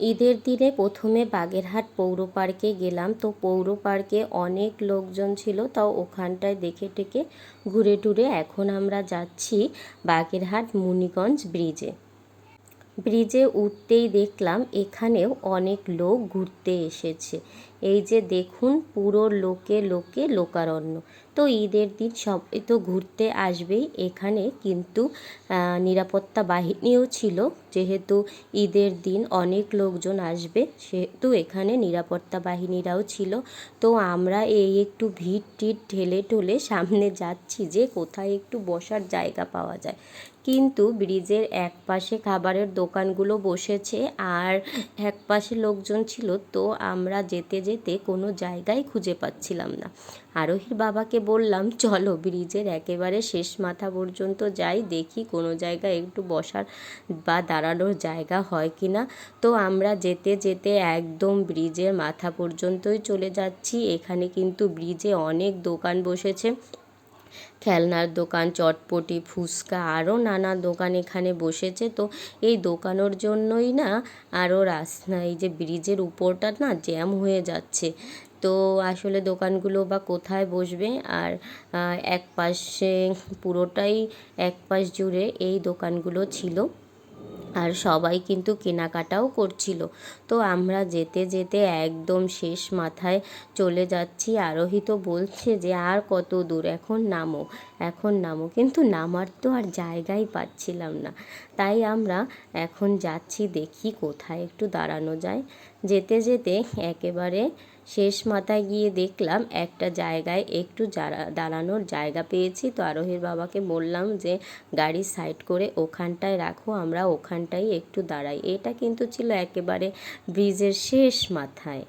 ঈদের দিনে প্রথমে বাগেরহাট পৌর পার্কে গেলাম। তো পৌর পার্কে অনেক লোকজন ছিল, তাও ওখানটায় দেখে টেকে ঘুরে টুরে এখন আমরা যাচ্ছি বাগেরহাট মুনিগঞ্জ ব্রিজে। ব্রিজে উঠতেই দেখলাম এখানেও অনেক লোক ঘুরতে এসেছে। এই যে দেখুন পুরো লোকে লোকে লোকারণ্য। তো ঈদের দিন সবাই তো ঘুরতে আসবেই। এখানে কিন্তু নিরাপত্তা বাহিনীও ছিল। যেহেতু ঈদের দিন অনেক লোকজন আসবে, সেহেতু এখানে নিরাপত্তা বাহিনীরাও ছিল। তো আমরা এই একটু ভিড় টিট ঠেলে ঠুলে সামনে যাচ্ছি যে কোথায় একটু বসার জায়গা পাওয়া যায়। কিন্তু ব্রিজের এক পাশে খাবারের দোকানগুলো বসেছে আর এক পাশে লোকজন ছিল। তো আমরা যেতে যেতে কোনো জায়গায় খুঁজে পাচ্ছিলাম না। আরোহীর বাবাকে বললাম, চলো ব্রিজের একেবারে শেষ মাথা পর্যন্ত যাই, দেখি কোনো জায়গায় একটু বসার বা দাঁড়ানোর জায়গা হয় কি না। তো আমরা যেতে যেতে একদম ব্রিজের মাথা পর্যন্তই চলে যাচ্ছি। এখানে কিন্তু ব্রিজে অনেক দোকান বসেছে। খেলনার দোকান, চটপটি, ফুচকা, আরও নানা দোকান এখানে বসেছে। তো এই দোকানোর জন্যই না আরও রাস্তা, এই যে ব্রিজের উপরটা না জ্যাম হয়ে যাচ্ছে। তো আসলে দোকানগুলো বা কোথায় বসবে? আর এক পাশে পুরোটাই এক পাশ জুড়ে এই দোকানগুলো ছিল। আর সবাই কিন্তু কেনাকাটাও করছিল। তো আমরা যেতে যেতে একদম শেষ মাথায় চলে যাচ্ছি। আরোহী তো বলছে যে, আর কত দূর? এখন নামো এখন নামো। কিন্তু নামার তো আর জায়গাই পাচ্ছিলাম না। তাই আমরা এখন যাচ্ছি, দেখি কোথায় একটু দাঁড়ানো যায়। যেতে যেতে একেবারে শেষ মাথায় গিয়ে দেখলাম একটা জায়গায় একটু দাঁড়ানোর জায়গা পেয়েছি। তো আরোহীর বাবাকে বললাম যে, গাড়ি সাইড করে ওখানটায় রাখো, আমরা ওখানটাই একটু দাঁড়াই। এটা কিন্তু ছিল একেবারে ব্রিজের শেষ মাথায়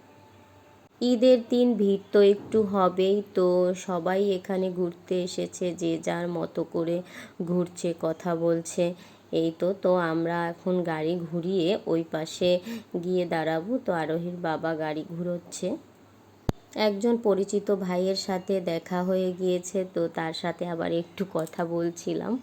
ঈদের দিন ভিড় তো একটু হবেই। তো সবাই এখানে ঘুরতে এসেছে, যে যার মতো করে ঘুরছে, কথা বলছে। এই তো তো আমরা এখন গাড়ি ঘুরিয়ে ওই পাশে গিয়ে দাঁড়াবো। তো আরোহীর বাবা গাড়ি ঘুরোচ্ছে। একজন পরিচিত ভাইয়ের সাথে দেখা হয়ে গিয়েছে, তো তার সাথে আবার একটু কথা বলছিলাম।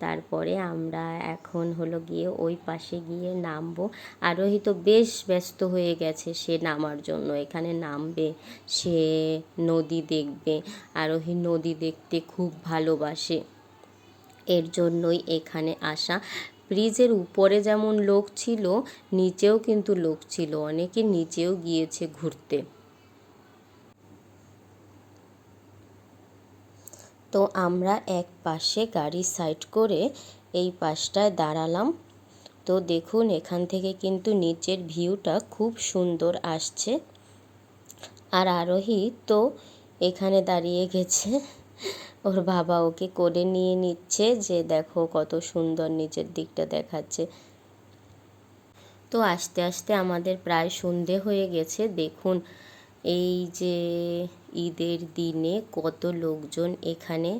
তারপরে আমরা এখন হলো গিয়ে ওই পাশে গিয়ে নামবো। আরোহী তো বেশ ব্যস্ত হয়ে গেছে, সে নামার জন্য। এখানে নামবে, সে নদী দেখবে। আরোহী নদী দেখতে খুব ভালোবাসে। এর জন্যই এখানে আসা। ব্রিজের উপরে যেমন লোক ছিল, নিচেও কিন্তু লোক ছিল। অনেকে নিচেও গিয়েছে ঘুরতে। তো আমরা এক পাশে গাড়ি সাইড করে এই পাশটায় দাঁড়ালাম। তো দেখুন, এখান থেকে কিন্তু নিচের ভিউটা খুব সুন্দর আসছে। আর আরোহী তো এখানে দাঁড়িয়ে গেছে। ওর বাবা ওকে করে নিয়ে নিচ্ছে যে, দেখো কত সুন্দর নিচের দিকটা দেখাচ্ছে। তো আস্তে আস্তে আমাদের প্রায় সন্ধে হয়ে গেছে। দেখুন, এই যে ঈদের দিনে কত লোকজন এখানে?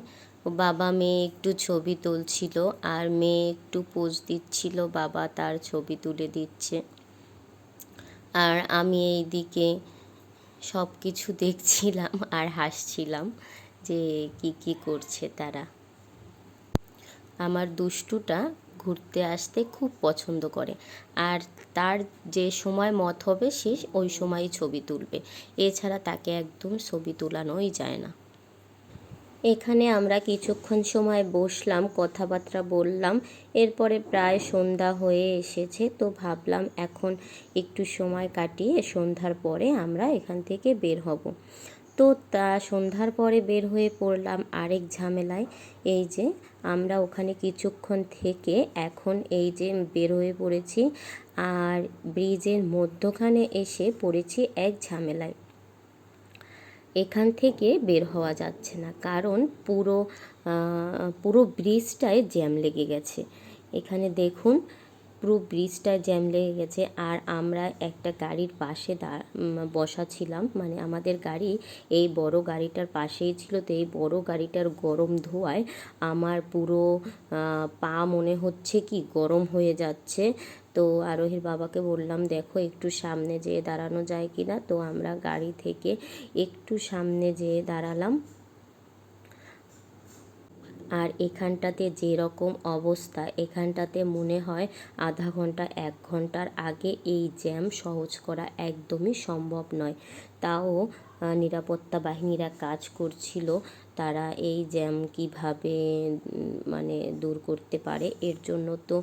বাবা মেয়ে একটু ছবি তুলছিল আর মেয়ে একটু পোজ দিচ্ছিল, বাবা তার ছবি তুলে দিচ্ছে। আর আমি এই দিকে সব কিছু দেখছিলাম আর হাসছিলাম যে কি কি করছে তারা। আমার দুষ্টুটা ঘুরতে আসতে খুব পছন্দ করে। আর তার যে সময় মত হবে সে ওই সময়ই ছবি তুলবে। এছাড়া তাকে একদম ছবি তোলানোই যায় না। এখানে আমরা কিছুক্ষণ সময় বসলাম, কথাবার্তা বললাম, এরপরে প্রায় সন্ধ্যা হয়ে এসেছে, তো ভাবলাম এখন একটু সময় কাটিয়ে সন্ধ্যার পরে আমরা এখান থেকে বের হব। তো তা সন্ধ্যার পরে বের হয়ে পড়লাম আরেক ঝামেলায়। এই যে, আমরা ওখানে কিছুক্ষণ থেকে এখন এই যে বের হয়ে পড়েছি আর ব্রিজের মধ্যখানে এসে পড়েছি এক ঝামেলায়। এখান থেকে বের হওয়া যাচ্ছে না, কারণ পুরো পুরো ব্রিজটায় জ্যাম লেগে গেছে। এখানে দেখুন পুরো ব্রিজটায় জ্যাম লেগে গেছে আর আমরা একটা গাড়ির পাশে বসা ছিলাম। মানে আমাদের গাড়ি এই বড় গাড়িটার পাশেই ছিল, তো এই বড় গাড়িটার গরম ধোয়ায় আমার পুরো পা মনে হচ্ছে কি গরম হয়ে যাচ্ছে। তো আরোহীর বাবাকে বললাম, দেখো, একটু সামনে যেয়ে দাঁড়ানো যায় কি না তো আমরা গাড়ি থেকে একটু সামনে যেয়ে দাঁড়ালাম। আর এখানটাতে যেরকম অবস্থা, এখানটাতে মনে হয় আধা ঘণ্টা, এক ঘণ্টার আগে এই জ্যাম সহজ করা একদমই সম্ভব নয়। তাও নিরাপত্তা বাহিনীরা কাজ করছিল, তারা এই জ্যাম কীভাবে মানে দূর করতে পারে, এর জন্য তো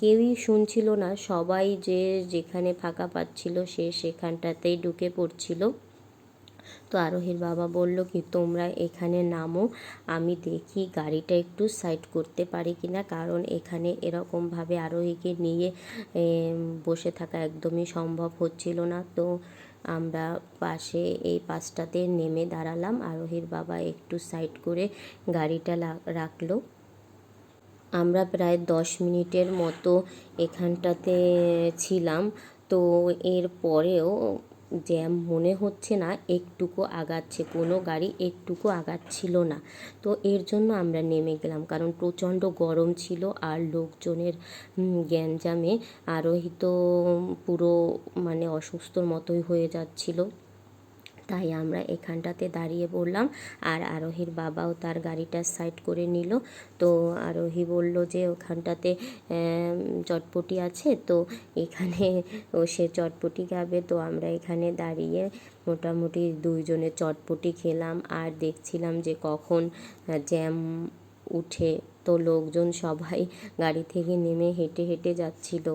কেউই শুনছিল না। সবাই যে যেখানে ফাঁকা পাচ্ছিল সে সেখানটাতেই ঢুকে পড়ছিল। তো আরোহীর বাবা বলল কি, তোমরা এখানে নামো, আমি দেখি গাড়িটা একটু সাইড করতে পারি কিনা কারণ এখানে এরকমভাবে আরোহীকে নিয়ে বসে থাকা একদমই সম্ভব হচ্ছিল না। তো আমরা পাশে এই পাশটাতে নেমে দাঁড়ালাম। আরোহীর বাবা একটু সাইড করে গাড়িটা রাখল। আমরা প্রায় দশ মিনিটের মতো এখানটাতে ছিলাম। তো এর পরেও জ্যাম মনে হচ্ছে না, একটুকু আগাচ্ছে। কোনো গাড়ি একটুকু আগাচ্ছিল না। তো এর জন্য আমরা নেমে গেলাম, কারণ প্রচণ্ড গরম ছিল আর লোকজনের গ্যাঞ্জামে আরোহিত পুরো মানে অসুস্থর মতোই হয়ে যাচ্ছিল। তাই আমরা এখানটাতে দাঁড়িয়ে পড়লাম। আর আরোহীর বাবাও তার গাড়িটা সাইড করে নিল। তো আরোহী বলল যে ওখানটাতে চটপটি আছে। তো এখানে ও সে চটপটি খাবে। তো আমরা এখানে দাঁড়িয়ে মোটামুটি দুইজনে চটপটি খেলাম। আর দেখছিলাম যে কখন জ্যাম উঠে। তো লোকজন সবাই গাড়ি থেকে নেমে হেঁটে হেঁটে যাচ্ছিল।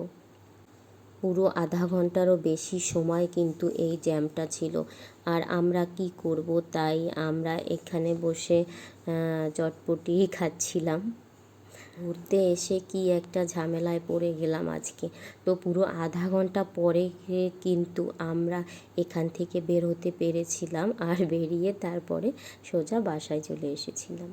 পুরো আধা ঘন্টারও বেশি সময় কিন্তু এই জ্যামটা ছিল। আর আমরা কি করব তাই আমরা এখানে বসে চটপটি খাচ্ছিলাম। ঘুরতে এসে কি একটা ঝামেলায় পড়ে গেলাম আজকে। তো পুরো আধা ঘণ্টা পরে কিন্তু আমরা এখান থেকে বের হতে পেরেছিলাম আর বেরিয়ে তারপরে সোজা বাসায় চলে এসেছিলাম।